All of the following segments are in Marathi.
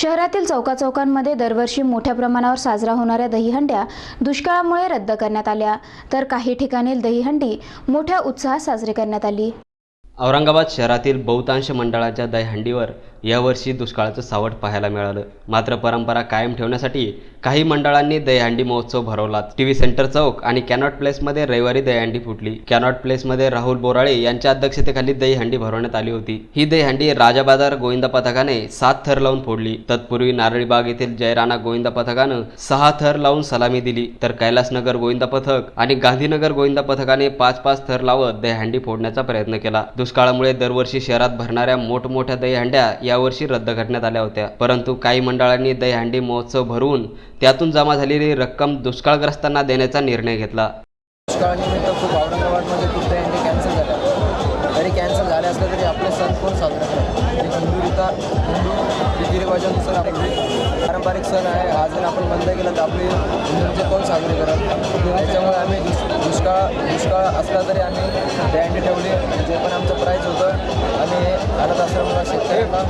शहरातील चौकाचौकांमध्ये दरवर्षी मोठ्या प्रमाणावर साजरा होणाऱ्या दहीहंड्या दुष्काळामुळे रद्द करण्यात आल्या. तर काही ठिकाणी दहीहंडी मोठ्या उत्साहात साजरी करण्यात आली. औरंगाबाद शहरातील बहुतांश मंडळाच्या दहीहंडीवर यावर्षी दुष्काळाचं सावट पाहायला मिळालं. मात्र परंपरा कायम ठेवण्यासाठी काही मंडळांनी दहीहंडी महोत्सव भरवला. टीव्ही सेंटर चौक आणि कॅनॉट प्लेसमध्ये रविवारी दहीहंडी फुटली. कॅनॉट प्लेसमध्ये राहुल बोराळे यांच्या अध्यक्षतेखाली दहीहंडी भरवण्यात आली होती. ही दहीहंडी राजाबाजार गोविंदा पथकाने सात थर लावून फोडली. तत्पूर्वी नारळीबाग येथील जयराणा गोविंदा पथकानं सहा थर लावून सलामी दिली. तर कैलासनगर गोविंदा पथक आणि गांधीनगर गोविंदा पथकाने पाच पाच थर लावत दहीहंडी फोडण्याचा प्रयत्न केला. दुष्काळामुळे दरवर्षी शहरात भरणाऱ्या मोठमोठ्या दहीहंड्या यावर्षी रद्द करण्यात आल्या होत्या. परंतु काही मंडळांनी दहीहंडी महोत्सव भरवून त्यातून जमा झालेली रक्कम दुष्काळग्रस्तांना देण्याचा निर्णय घेतला. दुष्काळानिमित्त खूप औरंगाबादमध्ये खूप दहीहंडी कॅन्सल झाल्या. तरी कॅन्सल झाल्या असल्या तरी आपले सण कोण साजरा करतात हिंदू रिता हिंदू रीतिरिवाजानुसार आपण पारंपरिक सण आहे. आज जर आपण बंद केलं तर आपले हिंदूंचे कोण साजरे करत त्याच्यामुळे आम्ही दुष्काळ दुष्काळ असला तरी आम्ही बँड ठेवली. जे पण आमचं प्राईज होतं आम्ही अनाथ आश्रमाला शेतकऱ्यांना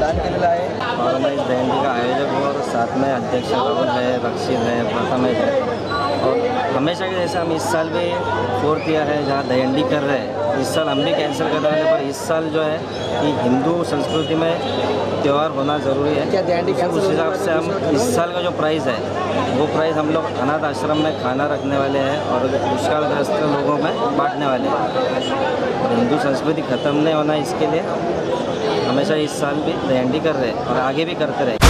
दान केलेलं आहे. और मैं का आयोजक और साथ में अध्यक्ष राहुल है रक्षित है प्रथम है और हमेशा के जैसे हम इस साल भी फोर्थ ईयर है जहाँ दहंडी कर रहे हैं। इस साल हम भी कैंसिल कर रहे हैं पर इस साल जो है कि हिंदू संस्कृति में त्यौहार होना ज़रूरी है। क्या दहंडी उस- उस हिसाब से हम इस साल का जो प्राइज़ है वो प्राइज़ हम लोग अनाथ आश्रम में खाना रखने वाले हैं और दुष्कालग्रस्त लोगों में बांटने वाले हैं। हिंदू संस्कृति ख़त्म नहीं होना इसके लिए हमेशा इस साल भी दहंडी कर रहे हैं और आगे भी करते रहे।